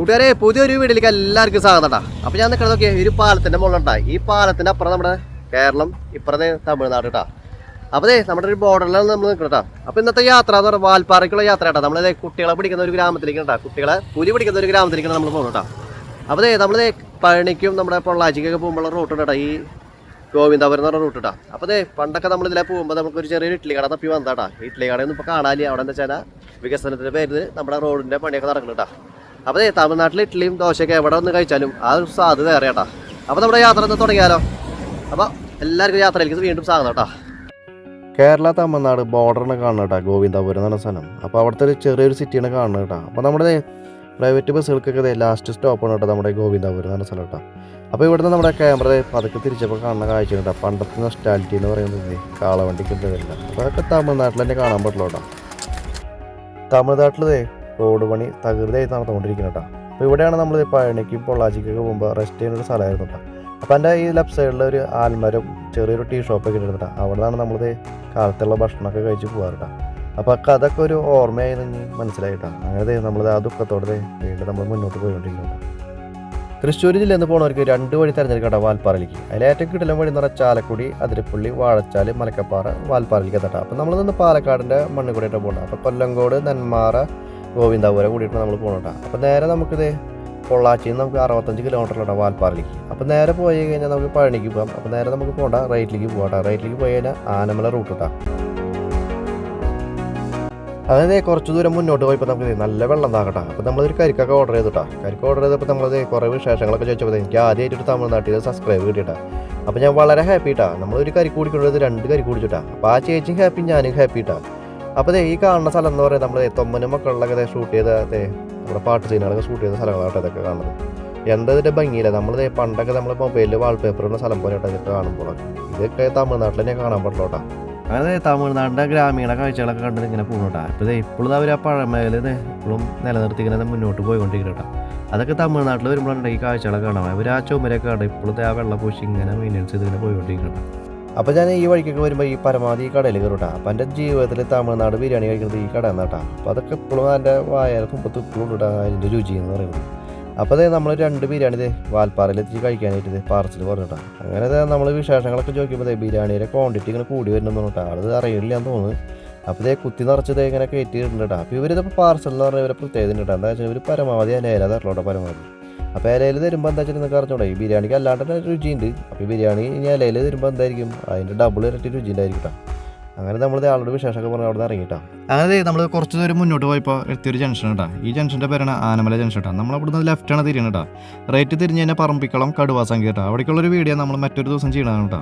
കൂട്ടുകാരെ പുതിയൊരു വീട്ടിലേക്ക് എല്ലാവർക്കും സ്വാഗതം ട്ടാ. അപ്പൊ ഞാൻ നിൽക്കുന്നത് നോക്കിയാൽ ഒരു പാലത്തിന്റെ മുകളിലുണ്ടാ ഈ പാലത്തിന്റെ അപ്പുറം നമ്മുടെ കേരളം ഇപ്പുറത്തെ തമിഴ്നാട് കേട്ടാ അപ്പൊ ദേ നമ്മുടെ ഒരു ബോർഡറിലാണ് നമ്മൾ നിൽക്കണട്ടാ അപ്പൊ ഇന്നത്തെ യാത്ര എന്ന് പറഞ്ഞാൽ വാൽപ്പാറയ്ക്കുള്ള യാത്ര കേട്ടോ നമ്മളത് കുട്ടികളെ പിടിക്കുന്ന ഒരു ഗ്രാമത്തിലേക്ക് കേട്ടോ കുട്ടികളെ പുലി പിടിക്കുന്ന ഒരു ഗ്രാമത്തിലേക്കാണ് നമ്മൾ പോകുന്നത് കേട്ടോ അപ്പൊ ദേ നമ്മൾ പഴനിക്കും നമ്മുടെ പൊള്ളാച്ചിക്കൊക്കെ പോകുമ്പോൾ റൂട്ട് കേട്ടോ ഈ ഗോവിന്ദപുരം എന്ന് പറഞ്ഞ റൂട്ട് കേട്ടോ അപ്പോൾ ദേ പണ്ടൊക്കെ നമ്മൾ ഇതിലെ പോകുമ്പോൾ നമുക്ക് ഒരു ചെറിയൊരു ഇഡ്ഡലി കട തപ്പി വന്നതാട്ടാ ഇഡ്ഡലി കടയൊന്നും ഇപ്പോൾ കാണാനില്ല. അവിടെ എന്താ വെച്ചാൽ വികസനത്തിന്റെ പേരിൽ നമ്മുടെ റോഡിന്റെ പണിയൊക്കെ നടക്കുന്നുണ്ടാ അപ്പോൾ തമിഴ്നാട്ടിൽ ഇഡ്ഡലിയും ദോശയൊക്കെ എവിടെ ഒന്ന് കഴിച്ചാലും ആ ഒരു സാധ്യത വേറെ കേട്ടോ അപ്പോൾ നമ്മുടെ യാത്ര ഒന്ന് തുടങ്ങിയാലോ? അപ്പോൾ എല്ലാവർക്കും യാത്രയിലേക്ക് വീണ്ടും സാധനം കേട്ടോ കേരള തമിഴ്നാട് ബോർഡറിനെ കാണണം കേട്ടോ ഗോവിന്ദപുരം എന്ന് പറഞ്ഞ സ്ഥലം. അപ്പോൾ അവിടുത്തെ ഒരു ചെറിയൊരു സിറ്റിയാണ് കാണുന്നത് കേട്ടോ അപ്പോൾ നമ്മുടെ പ്രൈവറ്റ് ബസ്സുകൾക്കൊക്കെ ലാസ്റ്റ് സ്റ്റോപ്പ് ആണ് കേട്ടോ നമ്മുടെ ഗോവിന്ദപുരം എന്ന് പറഞ്ഞ സ്ഥലം കേട്ടോ അപ്പോൾ ഇവിടുന്ന് നമ്മുടെ ക്യാമറ പതുക്കെ തിരിച്ചപ്പോൾ കാണുന്ന കാഴ്ച കേട്ടോ പണ്ടത്തെ നൊസ്റ്റാലിറ്റി എന്ന് പറയുന്നത് കാളവണ്ടിക്ക് വരില്ല അപ്പോൾ അതൊക്കെ തമിഴ്നാട്ടിൽ തന്നെ കാണാൻ പറ്റുള്ളൂ കേട്ടോ തമിഴ്നാട്ടിൽ റോഡ് പണി തകൃതിയായി നടന്നുകൊണ്ടിരിക്കുന്നത് കേട്ടോ. അപ്പോൾ ഇവിടെയാണ് നമ്മൾ പഴനിക്ക് പൊള്ളാച്ചിക്കൊക്കെ പോകുമ്പോൾ റെസ്റ്റ് ചെയ്യുന്ന ഒരു സ്ഥലമായിരുന്നു കേട്ടോ. അപ്പോൾ എന്റെ ഈ ലെഫ്റ്റ് സൈഡിൽ ഒരു ആൽമരം ചെറിയൊരു ടീ ഷോപ്പൊക്കെ ഇട്ടിരുന്നു കേട്ടോ. അവിടെ നിന്നാണ് നമ്മളിത് കാലത്തുള്ള ഭക്ഷണമൊക്കെ കഴിച്ച് പോകാറ് കേട്ടോ. അപ്പോൾ ഒക്കെ അതൊക്കെ ഒരു ഓർമ്മയായി നിന്ന് മനസ്സിലായിട്ടാ അങ്ങനെ നമ്മൾ ആ ദുഃഖത്തോടെ വീണ്ടും നമ്മൾ മുന്നോട്ട് പോയിക്കൊണ്ടിരിക്കുന്നു തൃശ്ശൂർ ജില്ലയിൽ നിന്ന് പോകുന്നവർക്ക് രണ്ട് വഴി തിരഞ്ഞെടുക്കട്ടെ വാൽപ്പാറയിലേക്ക്. അതിൽ ഏറ്റവും കിട്ടലും വഴി എന്ന് പറഞ്ഞാൽ ചാലക്കുടി അതിരപ്പള്ളി വാഴച്ചാൽ മലക്കപ്പാറ വാൽപ്പാറയിലേക്ക് എത്തട്ടെ അപ്പം നമ്മൾ നിന്ന് പാലക്കാടിന്റെ മണ്ണ് കൂടിയിട്ടാണ് പോകണം അപ്പോൾ കൊല്ലങ്കോട് നെന്മാറ ഗോവിന്ദാപുരം കൂടിയിട്ട് നമ്മൾ പോകണം കേട്ടോ. അപ്പോൾ നേരെ നമുക്കിത് പൊള്ളാച്ചിയിൽ നിന്ന് നമുക്ക് അറുപത്തഞ്ച് കിലോമീറ്ററിലാണ് വാൽപ്പാറയിലേക്ക്. അപ്പോൾ നേരെ പോയി കഴിഞ്ഞാൽ നമുക്ക് പഴനിക്ക് പോകാം. അപ്പോൾ നേരെ നമുക്ക് പോകണ്ട റൈറ്റിലേക്ക് പോകട്ടെ റൈറ്റിലേക്ക് പോയി കഴിഞ്ഞാൽ ആനമല റൂട്ട് കേട്ടോ. അതായത് കുറച്ച് ദൂരം മുന്നോട്ട് പോയപ്പോൾ നമുക്ക് നല്ല വെള്ളം താകട്ടെ അപ്പോൾ നമ്മളൊരു കരിക്കൊക്കെ ഓർഡർ ചെയ്തു ചെയ്തിട്ടാ കരിക്ക് ഓർഡർ ചെയ്തപ്പോൾ നമ്മളത് കുറേ വിശേഷങ്ങളൊക്കെ ചോദിച്ചപ്പോൾ എനിക്ക് ആദ്യമായിട്ട് തമിഴ്നാട്ടിൽ സബ്സ്ക്രൈബ് കിട്ടിയിട്ടാ. അപ്പോൾ ഞാൻ വളരെ ഹാപ്പി ഇട്ടാ നമ്മളൊരു കരി കുടിക്കുന്നത് രണ്ട് കരി കുടിച്ചിട്ടാ. അപ്പോൾ ആ ചേച്ചിയും ഹാപ്പി ഞാനും ഹാപ്പി ഇട്ടാ അപ്പോൾ ഈ കാണുന്ന സ്ഥലം എന്ന് പറയുന്നത് നമ്മൾ തൊമ്മനും മക്കളിലൊക്കെ ഷൂട്ട് ചെയ്ത അതെ നമ്മുടെ പാട്ട് സീനുകളൊക്കെ ഷൂട്ട് ചെയ്ത സ്ഥലങ്ങളാട്ടോ ഇതൊക്കെ കാണുന്നത്. എന്താ ഇതിന്റെ ഭംഗിയില്ല? നമ്മൾ പണ്ടൊക്കെ നമ്മൾ മൊബൈലിൽ വാൾപേപ്പർ ഉള്ള സ്ഥലം പോലെ ഇതൊക്കെ കാണുമ്പോൾ. ഇതൊക്കെ തമിഴ്നാട്ടിൽ തന്നെ കാണാൻ പറ്റുള്ളൂ കേട്ടോ. അങ്ങനെ തമിഴ്നാടിന്റെ ഗ്രാമീണ കാഴ്ചകളൊക്കെ കണ്ടിട്ട് ഇങ്ങനെ പോകുന്നുണ്ടാ ഇപ്പോൾ ഇപ്പോഴും അവർ ആ പഴമയിൽ ഇപ്പോഴും നിലനിർത്തി ഇങ്ങനെ മുന്നോട്ട് പോയിക്കൊണ്ടിരിക്കട്ടോ അതൊക്കെ തമിഴ്നാട്ടിൽ വരുമ്പോഴാണ് ഈ കാഴ്ചകളൊക്കെ കാണാം അവർ ആ ചുമരൊക്കെ കാണാം ഇപ്പോഴത്തെ ആ വെള്ളപൂശി ഇങ്ങനെ മെയിന്റെനൻസ് ചെയ്ത് ഇങ്ങനെ പോയിക്കൊണ്ടിരിക്കട്ടോ അപ്പോൾ ഞാൻ ഈ വഴിക്കൊക്കെ വരുമ്പോൾ ഈ പരമാവധി ഈ കടയിൽ കയറും കേട്ടോ അപ്പം എന്റെ ജീവിതത്തിൽ തമിഴ്നാട് ബിരിയാണി കഴിക്കുന്നത് ഈ കട എന്നാട്ടാ അപ്പോൾ അതൊക്കെ ഇപ്പോഴും എന്റെ വായാലും തുമ്പത്ത് ഇപ്പോഴും ഇടാ അതിന്റെ രുചി എന്ന് പറയുന്നത്. അപ്പോൾ അതേ നമ്മൾ രണ്ട് ബിരിയാണി ഇത് വാൽപ്പാറയിൽ എത്തിച്ച് കഴിക്കാനായിട്ട് ഇത് പാർസൽ പറഞ്ഞിട്ടാ. അങ്ങനെ നമ്മൾ വിശേഷങ്ങളൊക്കെ ചോദിക്കുമ്പോൾ ബിരിയാണിയുടെ ക്വാണ്ടിറ്റി ഇങ്ങനെ കൂടി വരുന്നു കേട്ടോ അത് അറിയില്ല എന്ന് തോന്നുന്നു. അപ്പോൾ ഇതേ കുത്തി നിറച്ചത് ഇങ്ങനെ കയറ്റിയിട്ടുണ്ട് കേട്ടോ. അപ്പോൾ ഇവരിതിപ്പോൾ പാർസൽ എന്ന് പറഞ്ഞാൽ ഇവരെ പ്രത്യേകത ഉണ്ട് കേട്ടോ. എന്താ വെച്ചാൽ ഇവർ പരമാവധി കേട്ടോ പരമാവധി. അപ്പോൾ ഇലയിൽ തരുമ്പോൾ എന്താ വെച്ചാൽ നിങ്ങൾക്ക് അറിഞ്ഞൂടെ? ഈ ബിരിയാണിക്ക് അല്ലാണ്ട് തന്നെ രുചിയുണ്ട്. അപ്പോൾ ബിരിയാണി ഇനി ഇലയിൽ തരുമ്പോൾ എന്തായിരിക്കും? അതിന്റെ ഡബിൾ ഇരട്ടി രുചി ഉണ്ടായിരിക്കും കേട്ടോ അങ്ങനെ നമ്മൾ ആളുടെ വിശേഷമൊക്കെ പറഞ്ഞ് അവിടെ നിന്ന് ഇറങ്ങിയിട്ടാണ് അങ്ങനെ നമ്മൾ കുറച്ച് ദൂരം മുന്നോട്ട് പോയപ്പോൾ എത്തിയൊരു ജംഗ്ഷൻ കേട്ടോ ഈ ജംഗ്ഷന്റെ പേരാണ് ആനമല ജംഗ്ഷൻ കേട്ടോ നമ്മൾ അവിടുന്ന് ലെഫ്റ്റാണ് തിരിയണം കേട്ടോ റൈറ്റ് തിരിഞ്ഞ് കഴിഞ്ഞാൽ പറമ്പിക്കളം കടുവാസംഖ്യ കേട്ടോ അവിടേക്കുള്ളൊരു വീഡിയോ നമ്മൾ മറ്റൊരു ദിവസം ചെയ്യണം കേട്ടോ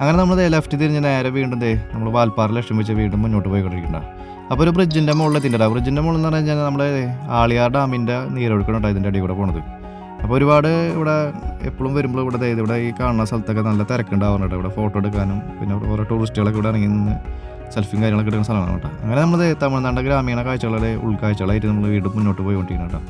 അങ്ങനെ നമ്മൾ ലെഫ്റ്റ് തിരിഞ്ഞ് നേരെ വീണ്ടും ദേ നമ്മൾ വാൽപ്പാറ ലക്ഷ്യം വെച്ച് വീണ്ടും മുന്നോട്ട് പോയിക്കൊണ്ടിരിക്കണ്ട അപ്പോൾ ഒരു ബ്രിഡ്ജിന്റെ മുകളിൽ എത്തിയിട്ടാ ബ്രിഡ്ജിന്റെ മുകളിൽ എന്ന് പറഞ്ഞു കഴിഞ്ഞാൽ നമ്മൾ ആളിയാർ ഡാമിന്റെ നീരൊഴുക്കണം കേട്ടോ ഇതിന്റെ അടി കൂടെ പോണത്. അപ്പോൾ ഒരുപാട് ഇവിടെ എപ്പോഴും വരുമ്പോൾ ഇവിടെ ഇവിടെ ഈ കാണുന്ന സ്ഥലത്തൊക്കെ നല്ല തിരക്കുണ്ടാവാറുണ്ട് ഇവിടെ ഫോട്ടോ എടുക്കാനും പിന്നെ ഓരോ ടൂറിസ്റ്റുകളൊക്കെ ഇവിടെ ഇറങ്ങി നിന്ന് സെൽഫിയും കാര്യങ്ങളൊക്കെ എടുക്കുന്ന സ്ഥലമാണ് കേട്ടോ. അങ്ങനെ നമ്മൾ തമിഴ്നാട് ഗ്രാമീണ കാഴ്ചകളുടെ ഉൾക്കാഴ്ചകളായിട്ട് നമ്മൾ വീണ്ടും മുന്നോട്ട് പോയിക്കൊണ്ടിരിക്കുന്നത് കേട്ടോ.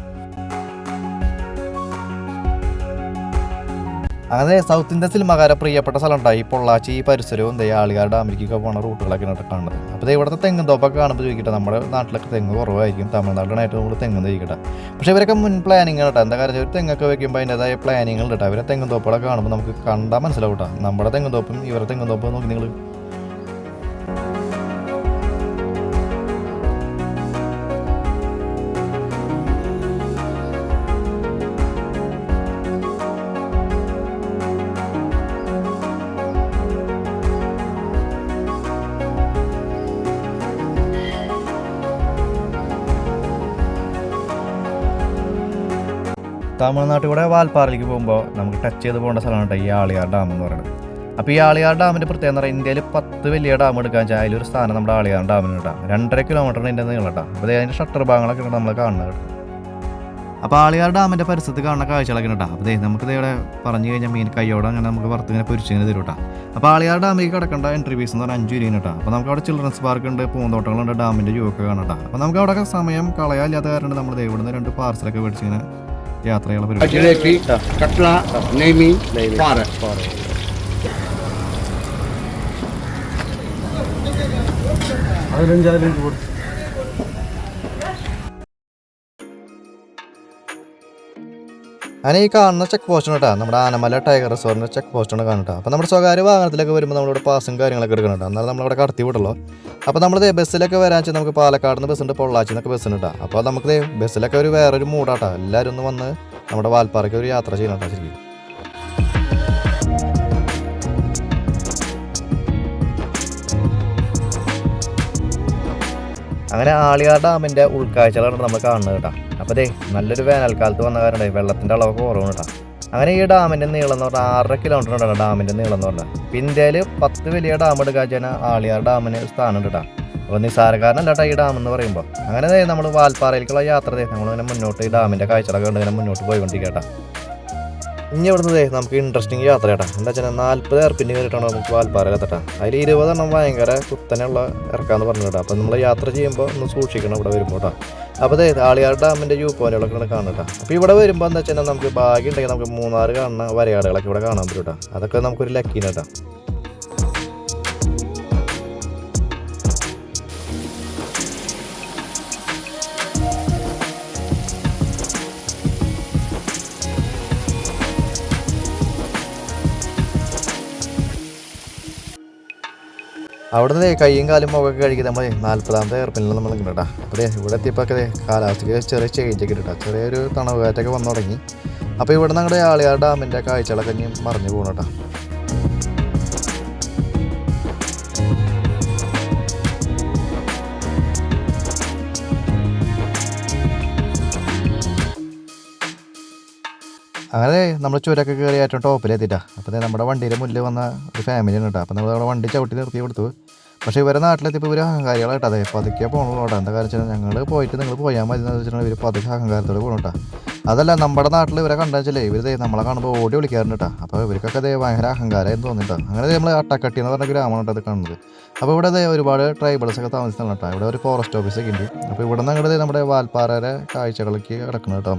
അങ്ങനെ സൗത്ത് ഇന്ത്യൻ സിനിമകാരെ പ്രിയപ്പെട്ട സ്ഥലം ഉണ്ടായി. പൊള്ളാച്ചി പരിസരവും എന്താ അമേരിക്കയ്ക്ക് പോകുന്ന റൂട്ടുകളൊക്കെ കാണുന്നത്. അപ്പോൾ ഇവിടുത്തെ തെങ്ങും തോപ്പൊക്കെ കാണുമ്പോൾ ചോദിക്കട്ടെ നമ്മുടെ നാട്ടിലൊക്കെ തെങ്ങ് കുറവായിരിക്കും തമിഴ്നാട്ടിലാണ് ഏറ്റവും കൂടുതൽ തെങ്ങ് ചോദിക്കട്ടെ. പക്ഷേ ഇവരൊക്കെ മുൻ പ്ലാനിങ് കേട്ടോ. എന്താ കാര്യം ഒരു തെങ്ങൊക്കെ വെക്കുമ്പോൾ അതിന്റെതായ പ്ലാനിങ്ങൾ കേട്ടോ. ഇവരെ തെങ്ങും തോപ്പുകളൊക്കെ കാണുമ്പോൾ നമുക്ക് കണ്ടാൽ മനസ്സിലാവും കേട്ടോ. നമ്മുടെ തെങ്ങും തോപ്പും ഇവരുടെ തെങ്ങും തോപ്പും നോക്കി നിങ്ങൾ തമിഴ്നാട്ടിൽ കൂടെ വാൽപ്പാറയിലേക്ക് പോകുമ്പോൾ നമുക്ക് ടച്ച് ചെയ്ത് പോകേണ്ട സ്ഥലമാണ് കേട്ടോ ഈ ആളിയാർ ഡാം എന്ന് പറയുന്നത്. അപ്പോൾ ഈ ആളിയാർ ഡാമിന്റെ പ്രത്യേകത എന്ന് പറയുന്നത് ഇന്ത്യയിൽ പത്ത് വലിയ ഡാം എടുക്കാൻ വെച്ചാൽ അതിലൊരു സ്ഥാനം നമ്മുടെ ആളിയാർ ഡാമിന് കേട്ടോ. രണ്ടര കിലോമീറ്ററിന് ഇതിന്റെ നീളം കേട്ടോ. അപ്പോൾ അതിന്റെ ഷട്ടർ ഭാഗങ്ങളൊക്കെ നമ്മൾ കാണുന്നത് കേട്ടോ. അപ്പോൾ ആളിയാർ ഡാമിന്റെ പരിസരത്ത് കാണുന്ന കാഴ്ചകളൊക്കെ കേട്ടോ. അപ്പോൾ നമുക്ക് ഇവിടെ പറഞ്ഞു കഴിഞ്ഞാൽ മീൻ കയ്യോടെ അങ്ങനെ നമുക്ക് പുറത്ത് ഇങ്ങനെ പൊരിച്ചിങ്ങനെ തരും കേട്ടോ. അപ്പോൾ ആളിയാർ ഡാമിലേക്ക് കിടക്കേണ്ട എൻട്രി ഫീസ് എന്ന് പറഞ്ഞാൽ അഞ്ച് രൂപ കേട്ടോ. അപ്പോൾ നമുക്ക് അവിടെ ചിൽഡ്രൻസ് പാർക്ക് ഉണ്ട് പൂന്തോട്ടങ്ങളുണ്ട് ഡാമിന്റെ ജൂ ഒക്കെ കാണാം അപ്പോൾ നമുക്ക് അവിടെ സമയം കളയാല്ലാത്ത കാരണം നമ്മൾ ഇവിടുന്ന് രണ്ട് പാർസലൊക്കെ മേടിച്ചിങ്ങനെ യാത്രകളെ പരിപാടി. ജിലേബി കട്ട്ല നെയ്മീൻ പാറ. പതിനഞ്ചായിരം കൊടുത്തു അങ്ങനെ ഈ കാണുന്ന ചെക്ക് പോസ്റ്റാണ് കേട്ടോ നമ്മുടെ ആനമല ടൈഗർ റിസോർട്ടിന്റെ ചെക്ക് പോസ്റ്റാണ് കാണുക അപ്പോൾ നമ്മുടെ സ്വകാര്യ വാഹനത്തിലൊക്കെ വരുമ്പോൾ നമ്മളിവിടെ പാസും കാര്യങ്ങളൊക്കെ എടുക്കണം കേട്ടോ എന്നാലും നമ്മളിവിടെ കടത്തി വിടുള്ളൂ അപ്പോൾ നമ്മൾ ബസ്സിലൊക്കെ വരാൻ വെച്ചാൽ നമുക്ക് പാലക്കാട് നിന്ന് ബസ്സുണ്ട് പൊള്ളാച്ചി നിന്നൊക്കെ ബസ്സുണ്ട് കേട്ടോ അപ്പോൾ നമുക്ക് ബസ്സിലൊക്കെ ഒരു വേറൊരു മൂടാട്ടോ എല്ലാവരും ഒന്ന് വന്ന് നമ്മുടെ വാൽപ്പാറയ്ക്ക് ഒരു യാത്ര ചെയ്യണം കേട്ടോ ശരിക്കും. അങ്ങനെ ആളിയാർ ഡാമിന്റെ ഉൾക്കാഴ്ചകളാണ് നമ്മൾ കാണുന്നത് കേട്ടോ. അപ്പോൾ ദേ നല്ലൊരു വേനൽക്കാലത്ത് വന്ന കാര്യമുണ്ട് വെള്ളത്തിന്റെ അളവൊക്കെ കുറവാണ് കേട്ടോ. അങ്ങനെ ഈ ഡാമിന്റെ നീളം എന്ന് പറഞ്ഞാൽ ആറര കിലോമീറ്റർ ഉണ്ടാണ് ഡാമിന്റെ നീളം എന്ന് പറഞ്ഞാൽ. ഇപ്പം ഇന്ത്യയിൽ പത്ത് വലിയ ഡാം എടുക്കാൻ വെച്ചാൽ ആളിയാർ ഡാമിന് സ്ഥാനമുണ്ട് കേട്ടോ. അപ്പോൾ നിസ്സാരക്കാരനല്ല കേട്ടോ ഈ ഡാം എന്ന് പറയുമ്പോൾ. അങ്ങനെ നമ്മൾ വാൽപ്പാറയിലേക്കുള്ള യാത്ര നമ്മൾ നമ്മളിങ്ങനെ മുന്നോട്ട് ഈ ഡാമിന്റെ കാഴ്ചകളൊക്കെ കണ്ട് ഇങ്ങനെ മുന്നോട്ട് പോയിക്കൊണ്ടിരിക്കുക കേട്ടോ. ഇനി ഇവിടുന്നത് നമുക്ക് ഇൻട്രസ്റ്റിംഗ് യാത്ര കേട്ടോ എന്താ വെച്ചാൽ നാൽപ്പത് എയർപിന് കയറിയിട്ടാണ് നമുക്ക് വാൽപ്പാറ എത്തട്ടെ. അതിൽ ഇരുപതെണ്ണം ഭയങ്കര കുത്തനെയുള്ള ഇറക്കാന്ന് പറഞ്ഞു കേട്ടോ അപ്പം നമ്മൾ യാത്ര ചെയ്യുമ്പോൾ ഒന്ന് സൂക്ഷിക്കണം ഇവിടെ വരുമ്പോൾ കേട്ടോ അപ്പോൾ അതെ ആളിയാർ ഡാമിന്റെ വ്യൂ പോയിന്റുകളൊക്കെ കാണും കേട്ടോ അപ്പോൾ ഇവിടെ വരുമ്പോൾ എന്താ വെച്ചാൽ നമുക്ക് ഭാഗ്യം ഉണ്ടെങ്കിൽ നമുക്ക് മൂന്നാറ് കാണുന്ന വരയാടുകളൊക്കെ ഇവിടെ കാണാൻ പറ്റും കേട്ടോ അതൊക്കെ നമുക്കൊരു ലക്കീന് അവിടെ നിന്ന് കൈയും കാലും ഒക്കെ കഴിക്കുന്ന നമ്മൾ നാൽപ്പതാമത്തെ എയർപിനിൽ നമ്മൾ നിൽക്കുന്നുണ്ടാ അപ്പോൾ ഇവിടെ എത്തിയപ്പോൾ ഒക്കെ കാലാവസ്ഥയ്ക്ക് ചെറിയ ചേഞ്ച് ഒക്കെ ഇട്ടാ ചെറിയൊരു തണവ് കാറ്റൊക്കെ വന്നു തുടങ്ങി. അപ്പോൾ ഇവിടെ നിന്ന് അങ്ങോട്ട് ആളിയാർ ഡാമിന്റെ കാഴ്ചകളൊക്കെ ഇനി മറിഞ്ഞു പോകണം കേട്ടോ അങ്ങനെ നമ്മൾ ചുരൊക്കെ കയറി ഏറ്റവും ടോപ്പിലെത്തിയിട്ടാ അപ്പോൾ നമ്മുടെ വണ്ടിയുടെ മുന്നിൽ വന്ന ഒരു ഫാമിലിയാണ് കേട്ടോ. അപ്പോൾ നമ്മൾ അവിടെ വണ്ടി ചവിട്ടി നിർത്തി കൊടുത്തു. പക്ഷേ ഇവരെ നാട്ടിലെത്തിയപ്പോൾ ഇവർ കേട്ടോ. അതെ പതുക്കെ പോകണുള്ളൂ കേട്ടോ. എന്താ കാര്യം വെച്ചാൽ ഞങ്ങൾ പോയിട്ട് നിങ്ങൾ പോയാൽ മതി എന്ന് വെച്ചിട്ടുണ്ടെങ്കിൽ ഇവർ പതുക്കെ അഹങ്കാരത്തോടെ പോകണം കേട്ടോ. അതല്ല നമ്മുടെ നാട്ടിൽ ഇവരെ കണ്ടാൽ വെച്ചാലേ ഇവർ നമ്മളെ കാണുമ്പോൾ ഓടി വിളിക്കാറുണ്ട് കേട്ടോ. അപ്പോൾ ഇവർക്കൊക്കെ ദേ ഭയങ്കര അഹങ്കാരം എന്ന് തോന്നിട്ടോ അങ്ങനെ നമ്മൾ അട്ടക്കട്ടി എന്ന് പറഞ്ഞ ഗ്രാമമാണ് ഇത് കാണുന്നത്. അപ്പോൾ ഇവിടെ ദേ ഒരുപാട് ട്രൈബൽസ് ഒക്കെ താമസിക്കുന്നുണ്ട് കേട്ടോ. ഇവിടെ ഒരു ഫോറസ്റ്റ് ഓഫീസൊക്കെ ഉണ്ട്. അപ്പോൾ ഇവിടെ നിന്ന് അങ്ങോട്ട് നമ്മുടെ വാൽപ്പാറയുടെ കാഴ്ചകളൊക്കെ കിടക്കുന്നത് കേട്ടോ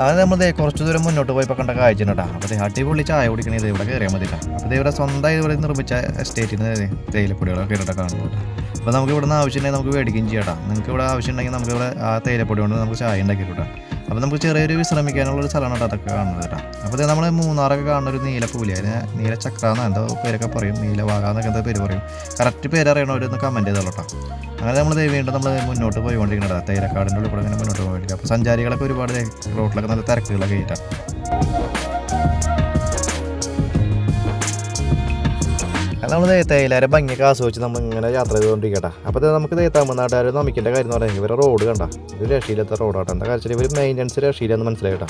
അത് നമ്മൾ കുറച്ച് ദൂരം മുന്നോട്ട് പോയപ്പോൾ കണ്ട കാഴ്ച കേട്ടോ അപ്പോൾ അടിപൊളി ചായ കുടിക്കണത് ഇവിടെ കയറിയാൽ മതി കേട്ടോ അപ്പോൾ ഇവിടെ സ്വന്തം ഇവിടെ നിർമ്മിച്ച എസ്റ്റേറ്റിൽ നിന്ന് തേയിലപ്പൊടികളൊക്കെ ഇട്ടിട്ട് കാണുന്നുണ്ട് അപ്പോൾ നമുക്ക് ഇവിടെ നിന്ന് ആവശ്യമുണ്ടെങ്കിൽ നമുക്ക് മേടിക്കുകയും ചെയ്യാം നിങ്ങൾക്ക് ഇവിടെ ആവശ്യമുണ്ടെങ്കിൽ നമുക്ക് ഇവിടെ ആ തേയിലപ്പൊടി കൊണ്ട് നമുക്ക് ചായ ഉണ്ടാക്കി കേട്ടോ അപ്പോൾ നമുക്ക് ചെറിയൊരു വിശ്രമിക്കാനുള്ള ഒരു സ്ഥലമാണ് കേട്ടോ അതൊക്കെ കാണുന്നത് കേട്ടോ അപ്പോൾ നമ്മൾ മൂന്നാറൊക്കെ കാണുന്ന ഒരു നീലപ്പൂലി അതിന് നീല ചക്രാന്ന് എന്തോ പേരൊക്കെ പറയും നീലവാക എന്നൊക്കെ എന്തോ പേര് പറയും. കറക്റ്റ് പേര് അറിയണവരൊന്ന് കമന്റ് ചെയ്തോളൂ കേട്ടോ അങ്ങനെ നമ്മൾ വീണ്ടും നമ്മൾ മുന്നോട്ട് പോയിക്കൊണ്ടിരിക്കുന്നത് തേയിലക്കാടിന്റെ ഉള്ളിൽ കൂടെ ഇങ്ങനെ മുന്നോട്ട് പോയിട്ടിരിക്കുക അപ്പോൾ സഞ്ചാരികളൊക്കെ ഒരുപാട് റോട്ടിലൊക്കെ നല്ല തിരക്കുകളൊക്കെ ആയിട്ടാണ് നമ്മൾ തേയിലാരെ ഭംഗിയൊക്കെ ആസ്വദിച്ച് നമ്മൾ ഇങ്ങനെ യാത്ര ചെയ്തുകൊണ്ടിരിക്കട്ടെ. അപ്പോൾ നമുക്ക് തമിഴ്നാട്ടുകാർ നമിക്കേണ്ട കാര്യം എന്ന് പറയുന്നത് ഇവരെ റോഡ് കണ്ട. ഇത് രക്ഷയില്ലാത്ത റോഡാട്ടോ. എന്താ കാര്യം ഇവർ മെയിന്റനൻസ് രക്ഷയില്ലെന്ന് മനസ്സിലായിട്ടാ.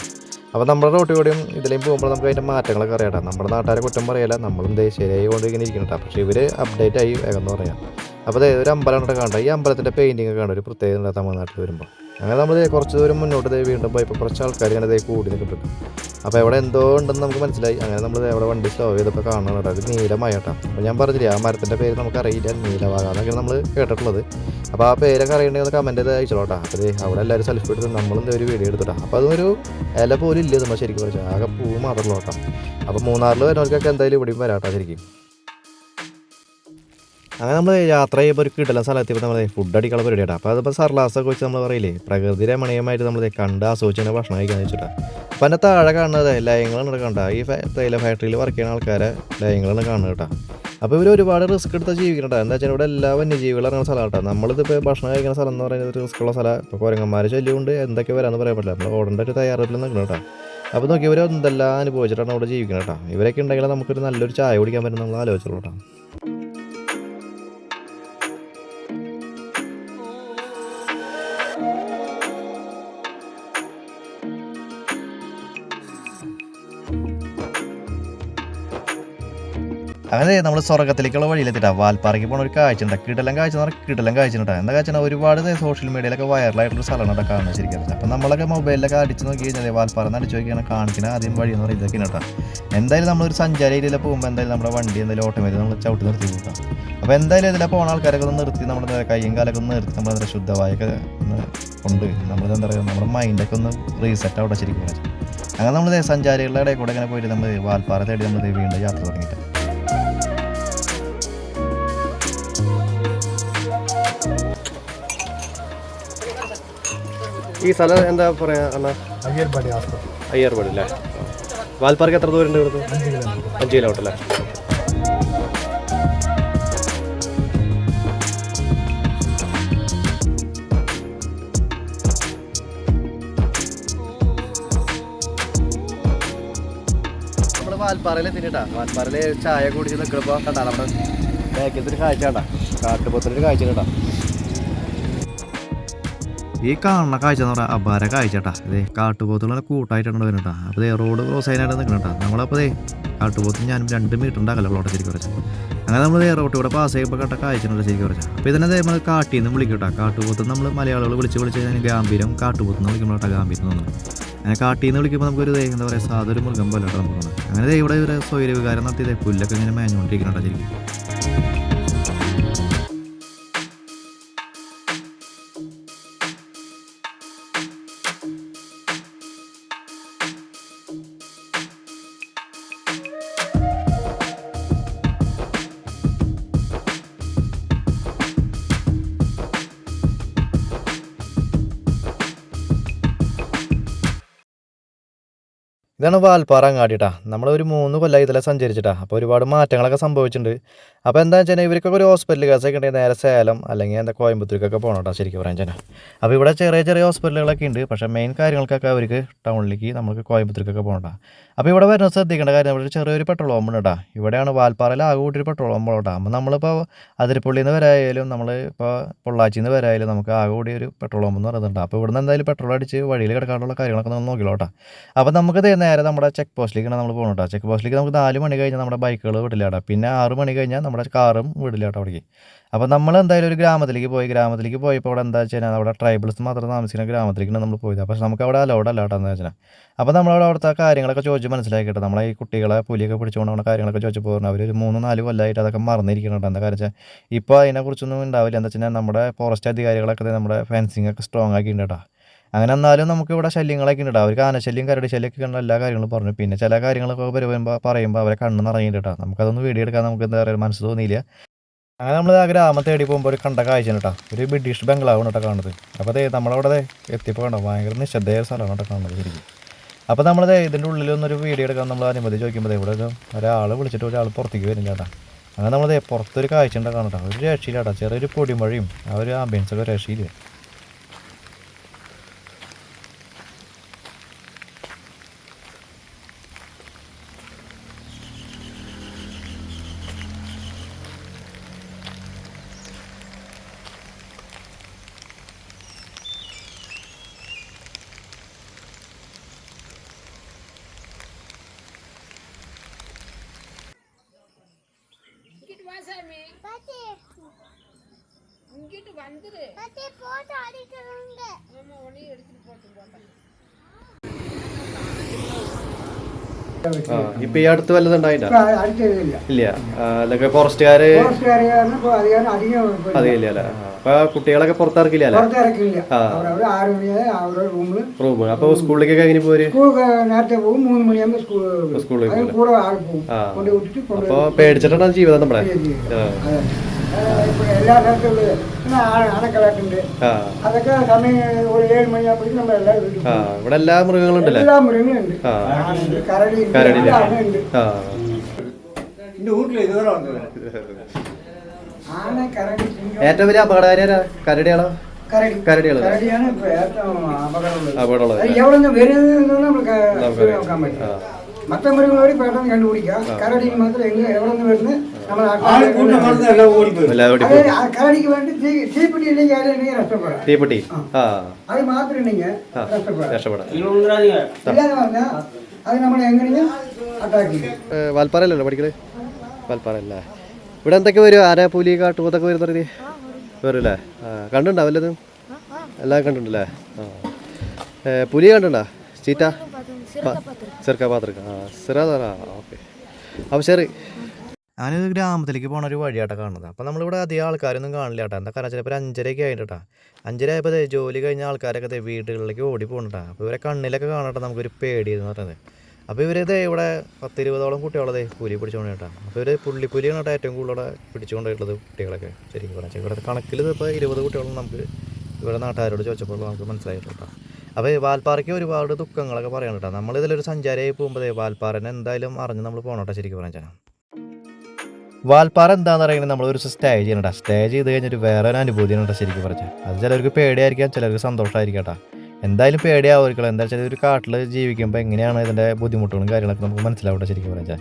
അപ്പോൾ നമ്മുടെ റോട്ടിൽ കൂടെയും ഇതിലേയും പോകുമ്പോൾ നമുക്ക് അതിന്റെ മാറ്റങ്ങളൊക്കെ അറിയാം നമ്മുടെ നാട്ടുകാരെ കുറ്റം പറയല്ല നമ്മളും ശരിയായി ഇങ്ങനെ ഇരിക്കണട്ടാ. പക്ഷേ ഇവർ അപ്ഡേറ്റ് ആയി വേഗം എന്ന് പറയാം. അപ്പോൾ അതായത് ഒരു അമ്പലം കാണണ്ട ഈ അമ്പലത്തിന്റെ പെയിന്റിങ് കാണും ഒരു പ്രത്യേകത തമിഴ്നാട്ടിൽ വരുമ്പോൾ? അങ്ങനെ നമ്മൾ കുറച്ച് ദൂരം മുന്നോട്ട് വീണ്ടും പോയപ്പോൾ കുറച്ച് ആൾക്കാർ ഇങ്ങനെ കൂടി നിൽക്കുന്നുണ്ട്. അപ്പോൾ എവിടെ എന്തോ ഉണ്ടെന്ന് നമുക്ക് മനസ്സിലായി. അങ്ങനെ നമ്മൾ അവിടെ വണ്ടി സ്ലോ ചെയ്തപ്പോൾ കാണണം കേട്ടോ. അത് നീലമായട്ടാ അപ്പോൾ ഞാൻ പറഞ്ഞില്ലേ ആ മരത്തിന്റെ പേര് നമുക്ക് അറിയില്ല. നീലവാക എന്നൊക്കെ നമ്മൾ കേട്ടിട്ടുള്ളത്. അപ്പോൾ ആ പേരൊക്കെ അറിയണമെങ്കിൽ ഒന്ന് കമന്റ് ചെയ്ത് അയച്ചോട്ടാ അപ്പോൾ അവിടെ എല്ലാവരും സെൽഫി എടുത്ത് നമ്മളും ഒരു വീഡിയോ എടുത്തിട്ടാ അപ്പോൾ അതൊരു ഇല പോലും ഇല്ല നമ്മൾ ശരിക്കും പറഞ്ഞാൽ. ആകെ പൂ മാത്രമേ കേട്ടോ. അപ്പോൾ മൂന്നാറിൽ വരുന്നവർക്കൊക്കെ എന്തായാലും ഇവിടെയും വരാട്ടോ ശരിക്കും. അങ്ങനെ നമ്മൾ യാത്ര ചെയ്യുമ്പോൾ ഒരു കിടല സ്ഥലത്ത് നമ്മൾ ഫുഡ് അടിക്കാനുള്ള പരിപാടിയാണ് അപ്പോൾ അതിപ്പോൾ സർലാസൊക്കെ വെച്ച് നമ്മൾ പറയില്ലേ പ്രകൃതി രമണീയമായിട്ട് നമ്മൾ കണ്ട് ആസ്വദിച്ചാണ് ഭക്ഷണം കഴിക്കാന്ന് വെച്ചിട്ടാണ് അപ്പോൾ എന്റെ താഴെ കാണുന്നത് ലയങ്ങളാണ് കണ്ട. ഈ തൈല ഫാക്ടറിയിൽ വർക്ക് ചെയ്യുന്ന ആൾക്കാരെ ലയങ്ങളാണ് കാണുന്നത് കേട്ടോ. അപ്പോൾ ഇവർ ഒരുപാട് റിസ്ക് എടുത്ത് ജീവിക്കുന്നുണ്ട് എന്താ വെച്ചാൽ ഇവിടെ എല്ലാ വന്യജീവികളും ഇറങ്ങുന്ന സ്ഥലം കേട്ടോ. നമ്മളിതിപ്പോൾ ഭക്ഷണം കഴിക്കുന്ന സ്ഥലം എന്ന് പറയുന്നത് ഒരു റിസ്ക്കുള്ള സ്ഥലം. ഇപ്പോൾ കുരങ്ങന്മാർ ശല്യമുണ്ട് എന്തൊക്കെ വരാമെന്ന് പറയാൻ പറ്റില്ല. നമ്മൾ ഓടേണ്ട ഒരു തയ്യാറെടുപ്പിൽ നിൽക്കണം കേട്ടോ. അപ്പോൾ നോക്കി ഇവർ എന്തെല്ലാം അനുഭവിച്ചിട്ടാണ് അവിടെ ജീവിക്കുന്നത് കേട്ടോ. ഇവരൊക്കെ ഉണ്ടെങ്കിൽ നമുക്കൊരു നല്ലൊരു ചായ കുടിക്കാൻ പറ്റുന്ന നമ്മൾ ആലോചിച്ചോളൂ കേട്ടോ. അങ്ങനെ നമ്മൾ സ്വർഗത്തിലേക്കുള്ള വഴിയിലെത്തിട്ടാ. വാൽപ്പാറയ്ക്ക് പോണ ഒരു കാഴ്ച ഉണ്ട്. കിടലം കാഴ്ച എന്ന് പറഞ്ഞാൽ കിടലം കാഴ്ച ഉണ്ടാ എന്താ കാഴ്ച ഒരുപാട് സോഷ്യൽ മീഡിയയിലൊക്കെ വൈറലായിട്ടുള്ള സ്ഥലമാണ് കാണുന്നത് ശരിക്കും അപ്പം നമ്മളൊക്കെ മൊബൈലിലൊക്കെ അടിച്ച് നോക്കി കഴിഞ്ഞാൽ വാൽപ്പാറ എന്ന് അടിച്ച് നോക്കിയാണ് കാണിക്കുന്ന ആദ്യം വഴി എന്ന് പറയുന്നത് കേട്ടോ. എന്തായാലും നമ്മളൊരു സഞ്ചാര ഏരിയയിൽ പോകുമ്പോൾ എന്തായാലും നമ്മുടെ വണ്ടി എന്തായാലും ഓട്ടോമാറ്റിക് നമ്മൾ ചവിട്ടി നിർത്തി കൂട്ടാം. അപ്പോൾ എന്തായാലും ഇതിലെ പോകുന്ന ആൾക്കാരൊക്കെ ഒന്ന് നിർത്തി നമ്മുടെ കയ്യും കാലൊക്കെ ഒന്ന് നിർത്തി നമ്മൾ എന്താ ശുദ്ധവായൊക്കെ ഒന്ന് കൊണ്ട് നമ്മൾ എന്താ പറയുക നമ്മുടെ മൈൻഡൊക്കെ ഒന്ന് റീസെറ്റ് ആവട്ടെ ശരിക്കും അങ്ങനെ നമ്മൾ സഞ്ചാരികളുടെ ഇടയിൽ കൂടെ ഇങ്ങനെ പോയിട്ട് നമ്മൾ വാൽപ്പാറ തേടി നമ്മൾ വീണ്ടും യാത്ര തുടങ്ങിയിട്ട്. ഈ സ്ഥലം എന്താ പറയാ അണ്ണാ? അയ്യർപാടി ആസ്പത്രി അയ്യാർപാട് അല്ലേ? വാൽപ്പാർക്ക് എത്ര ദൂരം ഉണ്ട് ഇവിടുന്ന്? അഞ്ച് കിലോമീറ്റർ. അല്ലേ? നമ്മൾ വാൽപ്പാറയിൽ എത്തിയിട്ടാ. വാൽപ്പാറയിൽ ചായ കുടിച്ച് നിൽക്കുമ്പോൾ കണ്ടാ നമ്മുടെ ബാക്കിലത്തെ ഒരു കാഴ്ച കണ്ടാ. കാട്ടുപോത്തിന്റെ ഒരു കാഴ്ച കേട്ടാ ഈ കാണുന്ന കാഴ്ച എന്ന് പറഞ്ഞാൽ അപാര കാഴ്ച കേട്ടാ ഇതേ കാട്ടുപോത്തുള്ള കൂട്ടായിട്ടാണ് വരുന്നത് അപ്പോൾ ഇതേ റോഡ് ക്രോസ് ചെയ്യാനായിട്ട് നിൽക്കണം കേട്ടോ. നമ്മളപ്പോൾ കാട്ടുപോത്ത് ഞാനും രണ്ട് മീറ്റർ ഉണ്ടാകല്ലോ അവിടെ ശരിക്കും കുറച്ച് അങ്ങനെ നമ്മൾ റോട്ട് കൂടെ പാസ് ചെയ്യുമ്പോൾ കേട്ട കാഴ്ച ഉണ്ട് ശരിക്കും കുറച്ച് അപ്പോൾ ഇതിനെ നമ്മൾ കാട്ടിൽ നിന്ന് വിളിക്കും കേട്ടോ. കാട്ടുപോത്ത് നമ്മൾ മലയാളികൾ വിളിച്ച് വിളിച്ച് കഴിഞ്ഞാൽ ഗാംഭീരം കാട്ടുപോത്ത് എന്ന് വിളിക്കുമ്പോൾ കേട്ടോ ഗാംഭീരം തോന്നുന്നു അങ്ങനെ കാട്ടിൽ നിന്ന് വിളിക്കുമ്പോൾ നമുക്കൊരു എന്താ പറയുക സാധൊരു മൃഗം പോലെ കേട്ടോ നമുക്ക് അങ്ങനെ ഇവിടെ ഒരു വികാരം നടത്തിയതേ പുല്ലൊക്കെ ഇങ്ങനെ മേഞ്ഞുകൊണ്ടിരിക്കുന്നുണ്ടോ ശരിക്കും. ഇതാണ് വാൽപ്പാറ അങ്ങാടിട്ടാ ഒരു മൂന്ന് കൊല്ലം ഇതിലെ സഞ്ചരിച്ചിട്ടാ. അപ്പോൾ ഒരുപാട് മാറ്റങ്ങളൊക്കെ സംഭവിച്ചിട്ടുണ്ട്. അപ്പോൾ എന്താ വെച്ചാൽ ഇവർക്കൊക്കെ ഒരു ഹോസ്പിറ്റൽ കേസൊക്കെ ഉണ്ടെങ്കിൽ നേരെ സേലം അല്ലെങ്കിൽ എന്താ കോയമ്പത്തൂർക്കൊക്കെ പോകണം കേട്ടോ ശരിക്കും പറയാൻ വെച്ചാൽ അപ്പോൾ ഇവിടെ ചെറിയ ചെറിയ ഹോസ്പിറ്റലുകളൊക്കെ ഉണ്ട്. പക്ഷേ മെയിൻ കാര്യങ്ങൾക്കൊക്കെ അവർക്ക് ടൗണിലേക്ക് നമുക്ക് കോയമ്പത്തൂർക്കൊക്കെ പോകണം അപ്പോൾ ഇവിടെ വരുന്നത് ശ്രദ്ധിക്കേണ്ട കാര്യം ഇവിടെ ചെറിയൊരു പെട്രോൾ പമ്പ് കേട്ടോ. ഇവിടെയാണ് വാൽപ്പാറയിൽ ആകെ കൂട്ടി ഒരു പെട്രോൾ പമ്പ് കേട്ടോ അപ്പോൾ നമ്മളിപ്പോൾ അതിരപ്പള്ളിയിൽ നിന്ന് വരായാലും നമ്മൾ ഇപ്പോൾ പൊള്ളാച്ചിയിൽ നിന്ന് വരായാലും നമുക്ക് ആകെ കൂടി ഒരു പെട്രോൾ പമ്പ് എന്ന് പറയുന്നുണ്ട് അപ്പോൾ ഇവിടുന്ന് എന്തായാലും പെട്രോൾ അടിച്ച് വഴിയിൽ കിടക്കാനുള്ള കാര്യങ്ങളൊക്കെ നമ്മൾ നോക്കില്ലോ അപ്പോൾ നമുക്ക് ദേ നേരെ നമ്മുടെ ചെക്ക് പോസ്റ്റിലേക്കാണ് നമ്മൾ പോകുന്നത് കേട്ടോ ചെക്ക് പോസ്റ്റിലേക്ക് നമുക്ക് നാല് മണി കഴിഞ്ഞാൽ നമ്മുടെ ബൈക്കുകൾ വിടില്ല കേട്ടോ പിന്നെ ആറ് മണി കഴിഞ്ഞാൽ നമ്മുടെ കാറും വിടില്ല കേട്ടോ അവിടേക്ക്. അപ്പോൾ നമ്മൾ എന്തായാലും ഒരു ഗ്രാമത്തിലേക്ക് പോയി. ഗ്രാമത്തിലേക്ക് പോയപ്പോൾ അവിടെ എന്താ വെച്ച് കഴിഞ്ഞാൽ അവിടെ ട്രൈബൽസ് മാത്രം താമസിക്കുന്ന ഗ്രാമത്തിലേക്കാണ് നമ്മൾ പോയത്. പക്ഷേ നമുക്ക് അവിടെ അലോഡ് അല്ല കേട്ടോ എന്താ വെച്ചാൽ അപ്പോൾ നമ്മളവിടെ അവിടുത്തെ കാര്യങ്ങളൊക്കെ ചോദിച്ച് മനസ്സിലാക്കിയിട്ട് നമ്മളെ ഈ കുട്ടികളെ പുലിയൊക്കെ പിടിച്ചുകൊണ്ട് അവിടെ കാര്യങ്ങളൊക്കെ ചോദിച്ചപ്പോൾ പോകുന്നത് അവർ ഒരു മൂന്ന് നാല് കൊല്ലമായിട്ട് അതൊക്കെ മറന്നിരിക്കുന്നുണ്ട് എന്താ കാര്യം വെച്ചാൽ ഇപ്പോൾ അതിനെക്കുറിച്ചൊന്നും ഉണ്ടാവില്ല. എന്താ വെച്ചാൽ നമ്മുടെ ഫോറസ്റ്റ് അധികാരികളൊക്കെ നമ്മുടെ ഫെൻസിങ് ഒക്കെ സ്ട്രോങ് ആക്കിയിട്ടുണ്ട് കേട്ടോ അങ്ങനെ എന്നാലും നമുക്ക് ഇവിടെ ശല്യങ്ങളൊക്കെ ഉണ്ട് അവർക്ക് ആനശല്യം കരടി ശല്യമൊക്കെ കണ്ട എല്ലാ കാര്യങ്ങളും പറഞ്ഞു. പിന്നെ ചില കാര്യങ്ങളൊക്കെ വരുമ്പോൾ പറയുമ്പോൾ അവരെ കണ്ണ് നിറഞ്ഞിട്ട് കേട്ടോ നമുക്കതൊന്നും വീഡിയോ എടുക്കാൻ നമുക്ക് എന്താ പറയുക മനസ്സ് തോന്നിയില്ല. അങ്ങനെ നമ്മൾ ആ ഗ്രാമം തേടി പോകുമ്പോൾ ഒരു കണ്ട കാഴ്ച കേട്ടോ ഒരു ബ്രിട്ടീഷ് ബംഗ്ലാവ് കേട്ടോ കാണുന്നത്. അപ്പോൾ അതേ നമ്മളവിടെ എത്തിയപ്പോൾ കണ്ടോ ഭയങ്കര നിശ്ശബ്ദമായ സ്ഥലമാണ് കേട്ടോ കാണുന്നത് ശരിക്കും. അപ്പോൾ നമ്മളത് ഇതിന്റെ ഉള്ളിലൊന്നൊരു വീഡിയോ എടുക്കാൻ നമ്മൾ അനുമതി ചോദിക്കുമ്പോൾ ഇവിടെ ഒരു ഒരാൾ വിളിച്ചിട്ട് ഒരാൾ പുറത്തേക്ക് വരുന്നില്ല കേട്ടോ അങ്ങനെ നമ്മളത് പുറത്തൊരു കാഴ്ച ഉണ്ടാക്കാൻ കേട്ടോ ഒരു രക്ഷയില്ലാട്ടാ ചെറിയൊരു പൊടിമഴയും ആ ഒരു ആംബിയൻസൊക്കെ രക്ഷയില്ല. வந்துரு போட்டோ அடிக்கிறாங்க ஆமா உன்னையும் எடுத்துட்டு போட்டு போட்டேன் ആ ഇപ്പൊ ഈ അടുത്ത് വല്ലതും ഉണ്ടായിട്ടാ അടിച്ചതില്ല ഇല്ല ആ, അതൊക്കെ ഫോറസ്റ്റുകാര് ഫോറസ്റ്റുകാരെയാണ് ഇപ്പോൾ അധികം അധികം അതില്ല അല്ലേ ആ, അപ്പൊ കുട്ടികളൊക്കെ പുറത്തിറക്കില്ല അല്ലേ പുറത്തിറക്കില്ല ആ. അവരവർ ആറ് മണിയായി അവരുടെ റൂമിൽ റൂം അപ്പൊ സ്കൂളിലേക്കൊക്കെ എങ്ങനെ പോര് സ്കൂൾ നേരത്തെ പോകും മൂന്ന് മണിയാകുമ്പോൾ സ്കൂൾ സ്കൂളിൽ അതിന് കൂടെ ആൾ പോകും ആ. കൊണ്ട് വിട്ടിട്ട് കൊണ്ട് അപ്പൊ പേടിച്ചിട്ടാണ് ജീവിതം നമ്മുടെ ആ. ഇപ്പോൾ എല്ലാ സ്ഥലത്തും ഒരു ഇവിടെ എല്ലാ മൃഗങ്ങളും ഇതുവരെ ഏറ്റവും വലിയ അപകടകാരിയാ കരടിയാണോ? കരടികൾ അപകടമുള്ളത്. നമുക്ക് നോക്കാൻ പറ്റും മറ്റ മൃഗങ്ങളോട് പെട്ടെന്ന് കണ്ടുപിടിക്കാം കരടിക്ക് മാത്രം എങ്ങനെ എവിടെ നിന്ന് വരുന്നത് നമ്മൾ കരടിക്ക് വേണ്ടി തീ തീപ്പിടി ഇല്ലെങ്കിൽ അതിലെങ്കിൽ രക്ഷപ്പെടാം തീപ്പെട്ടി. ആ. അത് മാത്രം ഉണ്ടെങ്കിൽ രക്ഷപ്പെടാം. ഇല്ലാതെ പറഞ്ഞാൽ അത് നമ്മൾ എങ്ങനെയും അറ്റാക്ക് ചെയ്യും. വാൽപ്പാറയല്ലല്ലോ പഠിക്കൽ? വാൽപ്പാറയല്ലേ? ഇവിടെ എന്തൊക്കെ വരും? ആരാ പുലി കാട്ടുപോത്തൊക്കെ വരുന്നത് വരൂല്ലേ? ആ കണ്ടുണ്ടോ വല്ലതും? എല്ലാം കണ്ടുണ്ടല്ലേ പുലി കണ്ടുണ്ടോ ചീറ്റ? ആ ഓക്കെ. അപ്പോൾ ശരി. ഞാനിത് ഗ്രാമത്തിലേക്ക് പോണ ഒരു വഴിയാട്ടാ കാണുന്നത്. അപ്പോൾ നമ്മളിവിടെ അധികം ആൾക്കാരൊന്നും കാണില്ല കേട്ടോ എന്താ കാരണം ചിലപ്പോൾ അഞ്ചരയൊക്കെ ആയിട്ടാ അഞ്ചര ആയപ്പോൾ ജോലി കഴിഞ്ഞ ആൾക്കാരൊക്കെ വീടുകളിലേക്ക് ഓടി പോകണട്ടാ അപ്പോൾ ഇവരെ കണ്ണിലൊക്കെ കാണട്ടെ നമുക്കൊരു പേടി എന്ന് പറയുന്നത് അപ്പോൾ ഇവരിത് ഇവിടെ പത്തിരുപതോളം കുട്ടികളെ പുലി പിടിച്ചുകൊണ്ട് കേട്ടോ അപ്പോൾ ഇവർ പുള്ളിപ്പുലിയാണ് കേട്ടോ ഏറ്റവും കൂടുതൽ പിടിച്ചുകൊണ്ടിട്ടുള്ളത് കുട്ടികളൊക്കെ. ശരിക്കും പറഞ്ഞാൽ ഇവിടെ കണക്കിൽ ഇപ്പോൾ ഇരുപത് കുട്ടികളും നമുക്ക് ഇവിടെ നാട്ടുകാരോട് ചോദിച്ചപ്പോൾ നമുക്ക് മനസ്സിലായിട്ടുണ്ട് അപ്പോൾ വാൽപ്പാറയ്ക്ക് ഒരുപാട് ദുഃഖങ്ങളൊക്കെ പറയണം കേട്ടോ. നമ്മളിതിലൊരു സഞ്ചാരിയായി പോകുമ്പോൾ വാൽപ്പാറനെ എന്തായാലും അറിഞ്ഞ് നമ്മൾ പോകണം കേട്ടോ ശരിക്കും പറഞ്ഞാൽ വാൽപ്പാറ എന്താണെന്ന് പറയുന്നത് നമ്മൾ ഒരു സ്റ്റേ ചെയ്യണട്ടാ സ്റ്റേ ചെയ്ത് കഴിഞ്ഞിട്ട് വേറെ ഒരു അനുഭൂതിയാണ് കേട്ടോ ശരിക്കും പറഞ്ഞാൽ അത് ചിലർക്ക് പേടിയായിരിക്കാം ചിലർക്ക് സന്തോഷമായിരിക്കും കേട്ടോ. എന്തായാലും പേടിയാവുമായിരിക്കും എന്താ വെച്ചാൽ ഒരു കാട്ടിൽ ജീവിക്കുമ്പോൾ എങ്ങനെയാണ് ഇതിന്റെ ബുദ്ധിമുട്ടുകളും കാര്യങ്ങളൊക്കെ നമുക്ക് മനസ്സിലാവട്ടെ ശരിക്കും പറഞ്ഞാൽ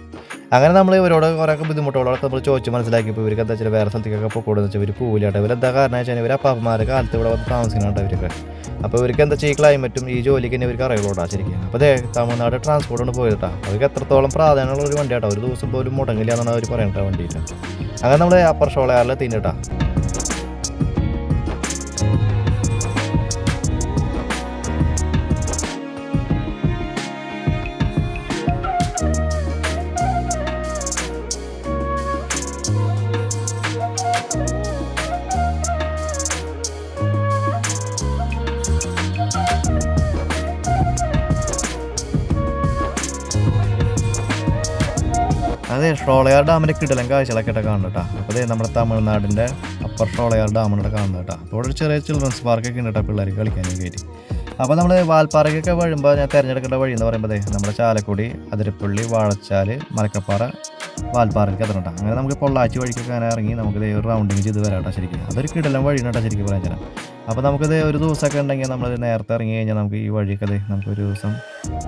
അങ്ങനെ നമ്മൾ ഇവരോട് കുറേ ബുദ്ധിമുട്ടുകളൊക്കെ നമ്മൾ ചോദിച്ച് മനസ്സിലാക്കിയപ്പോൾ ഇവർക്ക് എന്താ വെച്ചാൽ വേറെ സ്ഥലത്തേക്കൊക്കെ പൊക്കോടെന്ന് വെച്ചാൽ ഇവർ പോവില്ലാട്ടോ ഇവരെന്താ കാരണം വെച്ചാൽ ഇവർ അപ്പാപ്പന്മാരെ കാലത്ത് ഇവിടെ വന്ന് താമസിക്കുന്നുണ്ട് ഇവർക്ക് അപ്പോൾ ഇവർക്ക് എന്താ വെച്ചാൽ ഈ ക്ലൈമറ്റും ഈ ജോലിക്ക് തന്നെ ഇവർക്ക് അറിയുള്ളൂട്ടാ ശരിക്കും. അപ്പോൾ അതെ തമിഴ്നാട് ട്രാൻസ്പോർട്ടാണ് പോയിട്ടാ അവർക്ക് എത്രത്തോളം പ്രാധാന്യമുള്ള ഒരു വണ്ടിയാട്ടോ ഒരു ദിവസം പോലും മുടങ്ങില്ല എന്നാണ് അവർ പറയണ്ട വണ്ടിയിട്ട് അങ്ങനെ നമ്മൾ അപ്പർ ഷോളയാറിൽ എത്തിയിട്ടാ അതെ ഷോളയാർ ഡാമിന്റെ കിടലൻ കാഴ്ചകളൊക്കെ ആയിട്ട് കാണുന്നത് കേട്ടോ. അപ്പോൾ നമ്മുടെ തമിഴ്നാടിന്റെ അപ്പർ ഷോളയാർ ഡാമിനോട് കാണുന്നത് കേട്ടോ. അപ്പോൾ ഒരു ചെറിയ ചിൽഡ്രൻസ് പാർക്കൊക്കെ ഉണ്ട് കേട്ടോ പിള്ളേർക്ക് കളിക്കാനും കയറ്റി അപ്പോൾ നമ്മൾ വാൽപ്പാറയ്ക്കൊക്കെ വഴുമ്പോൾ ഞാൻ തിരഞ്ഞെടുക്കേണ്ട വഴി എന്ന് പറയുമ്പോൾ നമ്മുടെ ചാലക്കുടി അതിരപ്പള്ളി വാഴച്ചാൽ മലക്കപ്പാറ വാൽപ്പാറയ്ക്ക് എത്തണം കേട്ടോ. അങ്ങനെ നമുക്ക് പൊള്ളാച്ചി വഴിക്കൊക്കെ അങ്ങനെ ഇറങ്ങി നമുക്ക് ഒരു റൗണ്ടിങ് ചെയ്ത് വരാം കേട്ടോ ശരിക്കും. അതൊരു കിടലം വഴി കേട്ടോ ശരിക്കും പറയാൻ തരാം അപ്പോൾ നമുക്കത് ഒരു ദിവസമൊക്കെ ഉണ്ടെങ്കിൽ നമ്മൾ നേരത്തെ ഇറങ്ങി കഴിഞ്ഞാൽ നമുക്ക് ഈ വഴിയൊക്കെ ദേ നമുക്ക് ഒരു ദിവസം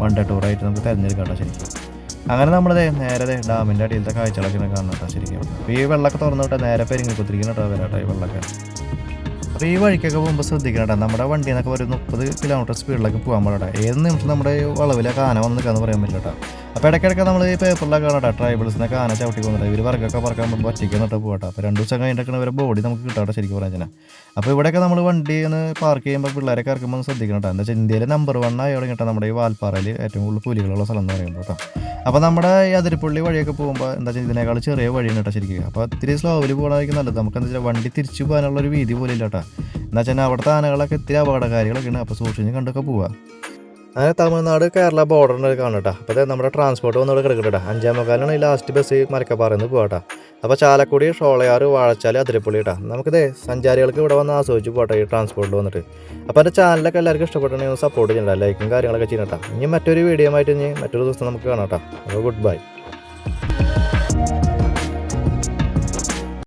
വൺ ഡേ ടൂറായിട്ട് നമുക്ക് തിരഞ്ഞെടുക്കാം കേട്ടോ ശരിക്കും. അങ്ങനെ നമ്മളത് നേരെ ഡാമിന്റെ അടിയിലത്തെ കാഴ്ചകളൊക്കെ കേട്ടോ ശരിക്കും. അപ്പോൾ ഈ വെള്ളമൊക്കെ തുറന്നു വിട്ടാൽ നേരെ പെരിങ്ങിക്കുത്തിരിക്കണം കേട്ടോ വരാട്ടോ ഈ വെള്ളമൊക്കെ. അപ്പോൾ ഈ വഴിക്കൊക്കെ പോകുമ്പോൾ ശ്രദ്ധിക്കണം നമ്മുടെ വണ്ടി എന്നൊക്കെ ഒരു മുപ്പത് കിലോമീറ്റർ സ്പീഡിലൊക്കെ പോകാൻ പാടില്ല ഏത് നിമിഷം നമ്മുടെ വളവിലെ ആന വന്ന് നിൽക്കാന്ന് പറയാൻ പറ്റില്ല കേട്ടോ അപ്പോൾ ഇടയ്ക്കിടയ്ക്ക് നമ്മൾ ഈ പേപ്പറിലൊക്കെ കാണാം ട്രൈബിൾസിനെ ആന ചവിട്ടി പോകുന്നുണ്ട് ഇവർ വർക്കൊക്കെ പറക്കാൻ പോകുമ്പോൾ ഒറ്റയ്ക്ക് നിന്നിട്ട് പോകട്ടെ അപ്പോൾ രണ്ട് ദിവസം കഴിഞ്ഞിട്ടൊക്കെ ഇവരെ ബോഡി നമുക്ക് കിട്ടാട്ടെ ശരിക്കും പറഞ്ഞാൽ അപ്പോൾ ഇവിടെയൊക്കെ നമ്മൾ വണ്ടി ഒന്ന് പാർക്ക് ചെയ്യുമ്പോൾ പിള്ളേരൊക്കെ ഇറക്കുമ്പോൾ ശ്രദ്ധിക്കണം കേട്ടോ എന്താ വെച്ചാൽ ഇന്ത്യയിലെ നമ്പർ വൺ ആയി കേട്ടോ നമ്മുടെ ഈ വാൽപ്പാറയിൽ ഏറ്റവും കൂടുതൽ പുലികളുള്ള സ്ഥലം എന്ന് പറയുമ്പോൾ കേട്ടോ. അപ്പോൾ നമ്മുടെ ഈ അതിരപ്പള്ളി വഴിയൊക്കെ പോകുമ്പോൾ എന്താ വെച്ചാൽ ഇതിനേക്കാൾ ചെറിയ വഴിയാണ് കേട്ടോ ശരിക്കും. അപ്പോൾ ഇത്തിരി സ്ലോവിൽ പോകണമായിരിക്കും നല്ലത്. നമുക്ക് എന്താ വെച്ചാൽ വണ്ടി തിരിച്ചു പോകാനുള്ള ഒരു വീതി പോലും ഇല്ല കേട്ടോ എന്ന് വെച്ചാൽ അവിടുത്തെ ആനകളൊക്കെ ഇത്തിരി അപകടകാരികളൊക്കെയാണ് അപ്പോൾ സൂക്ഷിച്ച് കണ്ടൊക്കെ പോവാം. അങ്ങനെ തമിഴ്നാട് കേരള ബോർഡറിന് കാണട്ടോ അപ്പോൾ അതായത് നമ്മുടെ ട്രാൻസ്പോർട്ട് വന്നിവിടെ കിടക്കട്ടെ അഞ്ചാം മുക്കാലാണ് ഈ ലാസ്റ്റ് ബസ് മരക്കപ്പാറയിൽ നിന്ന് പോകട്ടെ അപ്പോൾ ചാലക്കുടി ഷോളയാർ വാഴച്ചാൽ അതിരപ്പള്ളി കേട്ടോ നമുക്കിതേ സഞ്ചാരികൾക്ക് ഇവിടെ വന്ന് ആസ്വദിച്ച് പോട്ടെ ഈ ട്രാൻസ്പോർട്ടിൽ വന്നിട്ട്. അപ്പോൾ എന്റെ ചാനലൊക്കെ എല്ലാവർക്കും ഇഷ്ടപ്പെട്ടുണ്ടെങ്കിൽ ഒന്ന് സപ്പോർട്ട് ചെയ്യണ്ട ലൈക്കും കാര്യങ്ങളൊക്കെ ചെയ്യണം കേട്ടോ ഇനി മറ്റൊരു വീഡിയോ ആയിട്ട് ഇനി മറ്റൊരു ദിവസം നമുക്ക് കാണാം കേട്ടോ അപ്പോൾ ഗുഡ് ബൈ